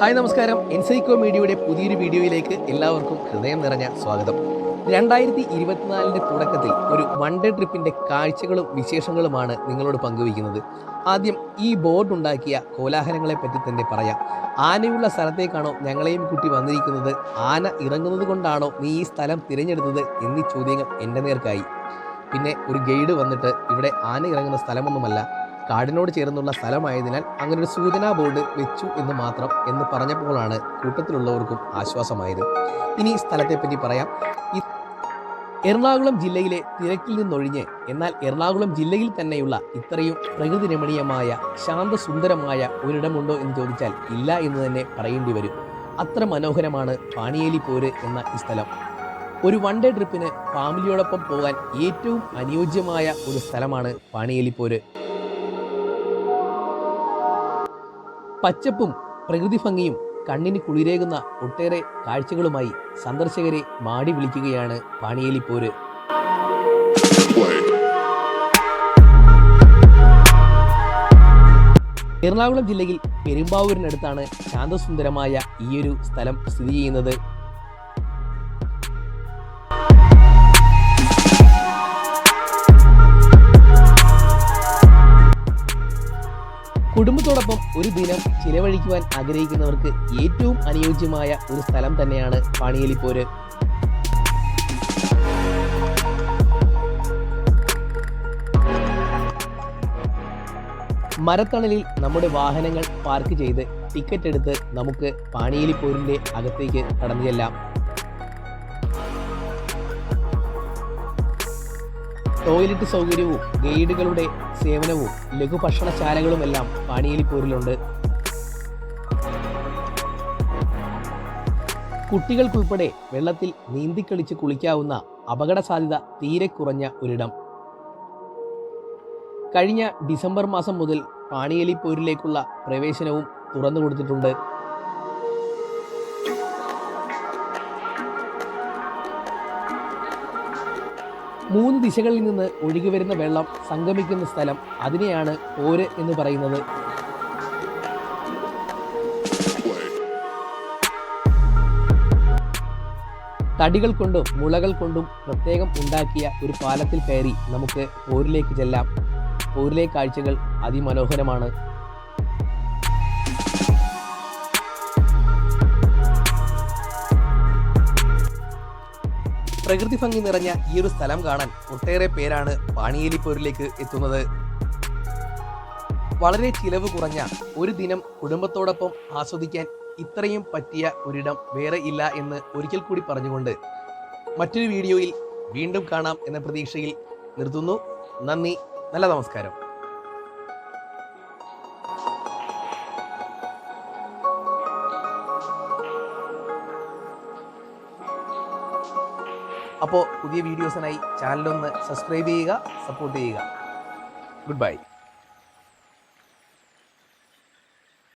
Hi നമസ്കാരം. എൻസൈക്കോ മീഡിയയുടെ പുതിയൊരു വീഡിയോയിലേക്ക് എല്ലാവർക്കും ഹൃദയം നിറഞ്ഞ സ്വാഗതം. രണ്ടായിരത്തി ഇരുപത്തിനാലിന്റെ തുടക്കത്തിൽ ഒരു വൺ ഡേ ട്രിപ്പിന്റെ കാഴ്ചകളും വിശേഷങ്ങളുമാണ് നിങ്ങളോട് പങ്കുവയ്ക്കുന്നത്. ആദ്യം ഈ ബോർഡ് ഉണ്ടാക്കിയ കോലാഹലങ്ങളെ പറ്റി തന്നെ പറയാം. ആനയുള്ള സ്ഥലത്തേക്കാണോ ഞങ്ങളെയും കുട്ടി വന്നിരിക്കുന്നത്? ആന ഇറങ്ങുന്നത് കൊണ്ടാണോ നീ ഈ സ്ഥലം തിരഞ്ഞെടുത്തത്? എന്നീ ചോദ്യങ്ങൾ എന്റെ നേർക്കായി. പിന്നെ ഒരു ഗൈഡ് വന്നിട്ട് ഇവിടെ ആന ഇറങ്ങുന്ന സ്ഥലമൊന്നുമല്ല. കാടിനോട് ചേർന്നുള്ള സ്ഥലമായതിനാൽ അങ്ങനെ ഒരു സൂചനാ ബോർഡ് വെച്ചു എന്ന് മാത്രം എന്ന് പറഞ്ഞപ്പോഴാണ് കൂട്ടത്തിലുള്ളവർക്കും ആശ്വാസമായത്. ഇനി സ്ഥലത്തെപ്പറ്റി പറയാം. എറണാകുളം ജില്ലയിലെ തിരക്കിൽ നിന്നൊഴിഞ്ഞ് എന്നാൽ എറണാകുളം ജില്ലയിൽ തന്നെയുള്ള ഇത്രയും പ്രകൃതി രമണീയമായ ശാന്തസുന്ദരമായ ഒരിടമുണ്ടോ എന്ന് ചോദിച്ചാൽ ഇല്ല എന്ന് തന്നെ പറയേണ്ടി വരും. അത്ര മനോഹരമാണ് പാണിയേലി പോര് എന്ന ഈ സ്ഥലം. ഒരു വൺ ഡേ ട്രിപ്പിന് ഫാമിലിയോടൊപ്പം പോകാൻ ഏറ്റവും അനുയോജ്യമായ ഒരു സ്ഥലമാണ് പാണിയേലിപ്പോര് പച്ചപ്പും പ്രകൃതി ഭംഗിയും കണ്ണിന് കുളിരേകുന്ന ഒട്ടേറെ കാഴ്ചകളുമായി സന്ദർശകരെ മാടി വിളിക്കുകയാണ് പാണിയേലിപ്പോര് എറണാകുളം ജില്ലയിൽ പെരുമ്പാവൂരിനടുത്താണ് ശാന്തസുന്ദരമായ ഈയൊരു സ്ഥലം സ്ഥിതി ചെയ്യുന്നത്. കുടുംബത്തോടൊപ്പം ഒരു ദിനം ചിലവഴിക്കുവാൻ ആഗ്രഹിക്കുന്നവർക്ക് ഏറ്റവും അനുയോജ്യമായ ഒരു സ്ഥലം തന്നെയാണ് പാണിയേലിപ്പോര്. മരത്തണലിൽ നമ്മുടെ വാഹനങ്ങൾ പാർക്ക് ചെയ്ത് ടിക്കറ്റ് എടുത്ത് നമുക്ക് പാണിയേലിപ്പോരിന്റെ അകത്തേക്ക് കടന്നു ചെല്ലാം. ടോയ്ലറ്റ് സൗകര്യവും ഗൈഡുകളുടെ സേവനവും ലഘുഭക്ഷണശാലകളും എല്ലാം പാണിയലിപ്പൂരിലുണ്ട് കുട്ടികൾക്കുൾപ്പെടെ വെള്ളത്തിൽ നീന്തിക്കളിച്ച് കുളിക്കാവുന്ന അപകട സാധ്യത തീരെ കുറഞ്ഞ ഒരിടം. കഴിഞ്ഞ ഡിസംബർ മാസം മുതൽ പാണിയേലിപ്പോരിലേക്കുള്ള പ്രവേശനവും തുറന്നു കൊടുത്തിട്ടുണ്ട് മൂന്ന് ദിശകളിൽ നിന്ന് ഒഴുകി വരുന്ന വെള്ളം സംഗമിക്കുന്ന സ്ഥലം അതിനെയാണ് ഓര് എന്ന് പറയുന്നത്. തടികൾ കൊണ്ടും മുളകൾ കൊണ്ടും പ്രത്യേകം ഉണ്ടാക്കിയ ഒരു പാലത്തിൽ കയറി നമുക്ക് പോരിലേക്ക് ചെല്ലാം. പോരിലെ കാഴ്ചകൾ അതിമനോഹരമാണ്. പ്രകൃതി ഭംഗി നിറഞ്ഞ ഈ ഒരു സ്ഥലം കാണാൻ ഒട്ടേറെ പേരാണ് പാണിയേലിപ്പോരിലേക്ക് എത്തുന്നത്. വളരെ ചിലവ് കുറഞ്ഞ ഒരു ദിനം കുടുംബത്തോടൊപ്പം ആസ്വദിക്കാൻ ഇത്രയും പറ്റിയ ഒരിടം വേറെ ഇല്ല എന്ന് ഒരിക്കൽ കൂടി പറഞ്ഞുകൊണ്ട് മറ്റൊരു വീഡിയോയിൽ വീണ്ടും കാണാം എന്ന പ്രതീക്ഷയിൽ നിർത്തുന്നു. നന്ദി നല്ല നമസ്കാരം. അപ്പോൾ പുതിയ വീഡിയോസിനായി ചാനലൊന്ന് സബ്സ്ക്രൈബ് ചെയ്യുക സപ്പോർട്ട് ചെയ്യുക. Good bye